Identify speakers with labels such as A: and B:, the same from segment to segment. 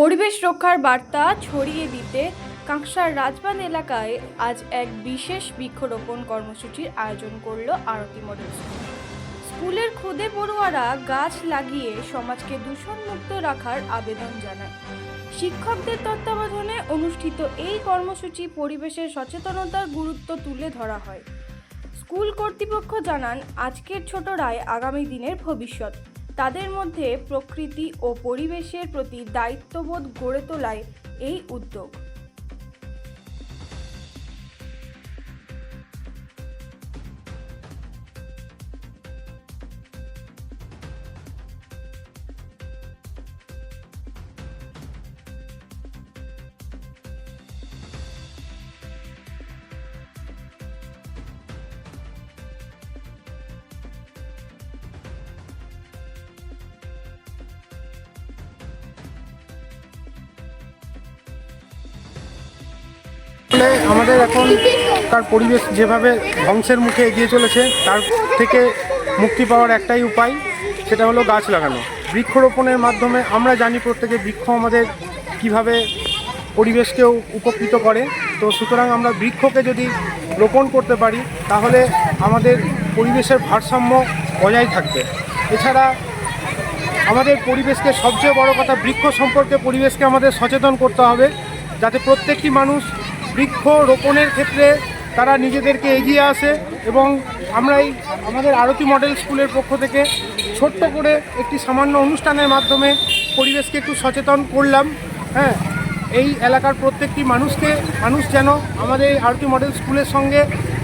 A: পরিবেশ রক্ষার বার্তা ছড়িয়ে দিতে কাঁকসার রাজবান এলাকায় আজ এক বিশেষ বৃক্ষরোপণ কর্মসূচির আয়োজন করল আরতি মডেল স্কুল। স্কুলের খুদে পড়ুয়ারা গাছ লাগিয়ে সমাজকে দূষণমুক্ত রাখার আবেদন জানায়। শিক্ষকদের তত্ত্বাবধানে অনুষ্ঠিত এই কর্মসূচি পরিবেশের সচেতনতার গুরুত্ব তুলে ধরা হয়। স্কুল কর্তৃপক্ষ জানান, আজকের ছোটরাই আগামী দিনের ভবিষ্যৎ। তাদের মধ্যে প্রকৃতি ও পরিবেশের প্রতি দায়িত্ববোধ গড়ে তোলায় এই উদ্যোগ।
B: আমাদের এখন তার পরিবেশ যেভাবে ধ্বংসের মুখে এগিয়ে চলেছে, তার থেকে মুক্তি পাওয়ার একটাই উপায়, সেটা হলো গাছ লাগানো। বৃক্ষরোপণের মাধ্যমে আমরা জানি প্রত্যেকে বৃক্ষ আমাদের কীভাবে পরিবেশকেও উপকৃত করে। তো সুতরাং আমরা বৃক্ষকে যদি রোপণ করতে পারি, তাহলে আমাদের পরিবেশের ভারসাম্য বজায় থাকবে। এছাড়া আমাদের পরিবেশকে সবচেয়ে বড় কথা, বৃক্ষ সম্পর্কে পরিবেশকে আমাদের সচেতন করতে হবে, যাতে প্রত্যেকটি মানুষ বৃক্ষ রোপণের ক্ষেত্রে তারা নিজেদেরকে এগিয়ে আসে এবং আমরা এই আমাদের আরতি মডেল স্কুলের পক্ষ থেকে ছোট্ট করে একটি সামান্য অনুষ্ঠানের মাধ্যমে পরিবেশকে একটু সচেতন করলাম। হ্যাঁ এই এলাকার প্রত্যেকটি মানুষকে, মানুষ যেন আমাদের আরতি মডেল স্কুলের সঙ্গে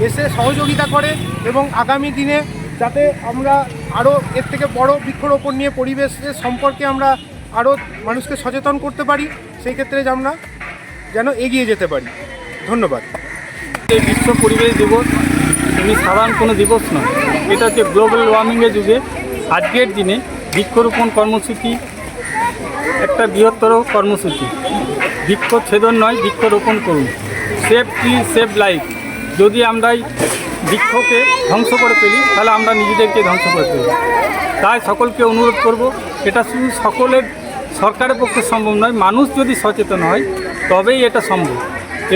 B: এসে সহযোগিতা করে এবং আগামী দিনে যাতে আমরা আরও এর থেকে বড় বৃক্ষরোপণ নিয়ে পরিবেশের সম্পর্কে আমরা আরও মানুষকে সচেতন করতে পারি, সেই ক্ষেত্রে আমরা যেন এগিয়ে যেতে পারি। ধন্যবাদ।
C: এই বিশ্ব পরিবেশ দিবস, এমনি সাধারণ কোনো দিবস নয়। এটা হচ্ছে গ্লোবাল ওয়ার্মিংয়ের যুগে, আজকের দিনে বৃক্ষরোপণ কর্মসূচি একটা বৃহত্তর কর্মসূচি। বৃক্ষ ছেদন নয়, বৃক্ষরোপণ করুন। সেভ ট্রি সেভ লাইফ যদি আমরা বৃক্ষকে ধ্বংস করে ফেলি, তাহলে আমরা নিজেদেরকে ধ্বংস করে ফেলি। তাই সকলকে অনুরোধ করব, এটা শুধু সকলের সরকারের পক্ষে সম্ভব নয়, মানুষ যদি সচেতন হয়, তবেই এটা সম্ভব।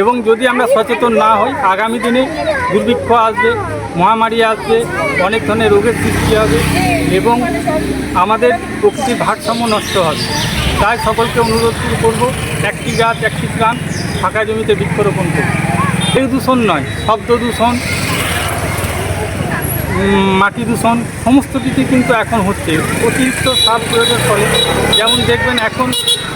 C: এবং যদি আমরা সচেতন না হই, আগামী দিনে দুর্ভিক্ষ আসবে, মহামারী আসবে, অনেক ধরনের রোগের সৃষ্টি হবে এবং আমাদের প্রকৃতির ভারসাম্য নষ্ট হবে। তাই সকলকে অনুরোধ করব, একটি গাছ, একটি প্রাণ ফাঁকা জমিতে বৃক্ষরোপণ করুন। এই দূষণ নয়, শব্দ দূষণ মাটি দূষণ, সমস্ত কিছু কিন্তু এখন হচ্ছে। অতিরিক্ত সার প্রয়োগের ফলে, যেমন দেখবেন এখন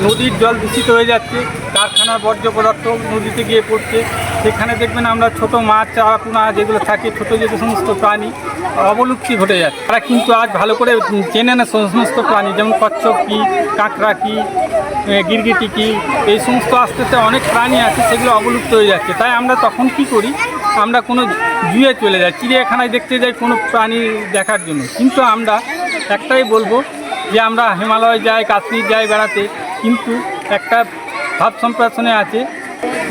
C: নদীর জল দূষিত হয়ে যাচ্ছে, কারখানার বর্জ্য পদার্থ নদীতে গিয়ে পড়ছে। সেখানে দেখবেন আমরা ছোট মাছ, চারাপোনা যেগুলো থাকে, ছোট যে সমস্ত প্রাণী, অবলুপ্তি ঘটে যাচ্ছে। তারা কিন্তু আজ ভালো করে চেনে না সমস্ত প্রাণী, যেমন কচ্ছপ কী, কাঁকড়া কী গিরগিটি কী, এই সমস্ত আস্তে আস্তে অনেক প্রাণী আছে, সেগুলো অবলুপ্ত হয়ে যাচ্ছে। তাই আমরা তখন কি করি, আমরা কোনো জুয়ে চলে যাই, চিড়িয়াখানায় দেখতে যাই কোনো প্রাণী দেখার জন্য। কিন্তু আমরা একটাই বলব যে আমরা হিমালয় যাই, কাশ্মীর যাই বেড়াতে কিন্তু একটা ভাব সম্প্রাসনে আছে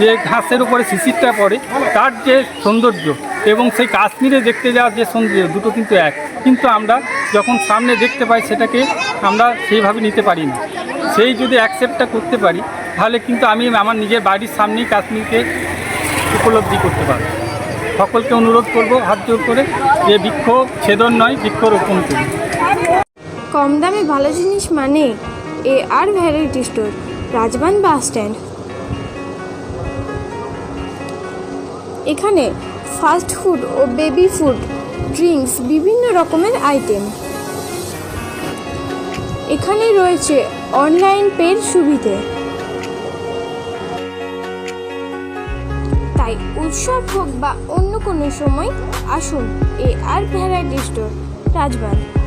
C: যে ঘাসের উপরে শিশিরটা পড়ে, তার যে সৌন্দর্য এবং সেই কাশ্মীরে দেখতে যাওয়ার যে সৌন্দর্য, দুটো কিন্তু এক। কিন্তু আমরা যখন সামনে দেখতে পাই সেটাকে, আমরা সেইভাবে নিতে পারি না। সেই যদি অ্যাকসেপ্টটা করতে পারি, তাহলে কিন্তু আমি আমার নিজের বাড়ির সামনেই কাশ্মীরকে উপলব্ধি করতে পারব। সকলকে অনুরোধ করব, হাত জোর করে, যে বৃক্ষ ছেদন নয়, বৃক্ষ রোপণ করুন।
A: কম দামে ভালো জিনিস মানে? A R variety store, Rajban bus stand. এখানে ফাস্ট ফুড ও বেবি ফুড, ড্রিঙ্কস, বিভিন্ন রকমের আইটেম। এখানে রয়েছে অনলাইন পের সুবিধে। তাই উৎসব হোক বা অন্য কোনো সময়, আসুন এ আর ভ্যারাইটি স্টোর, রাজবান।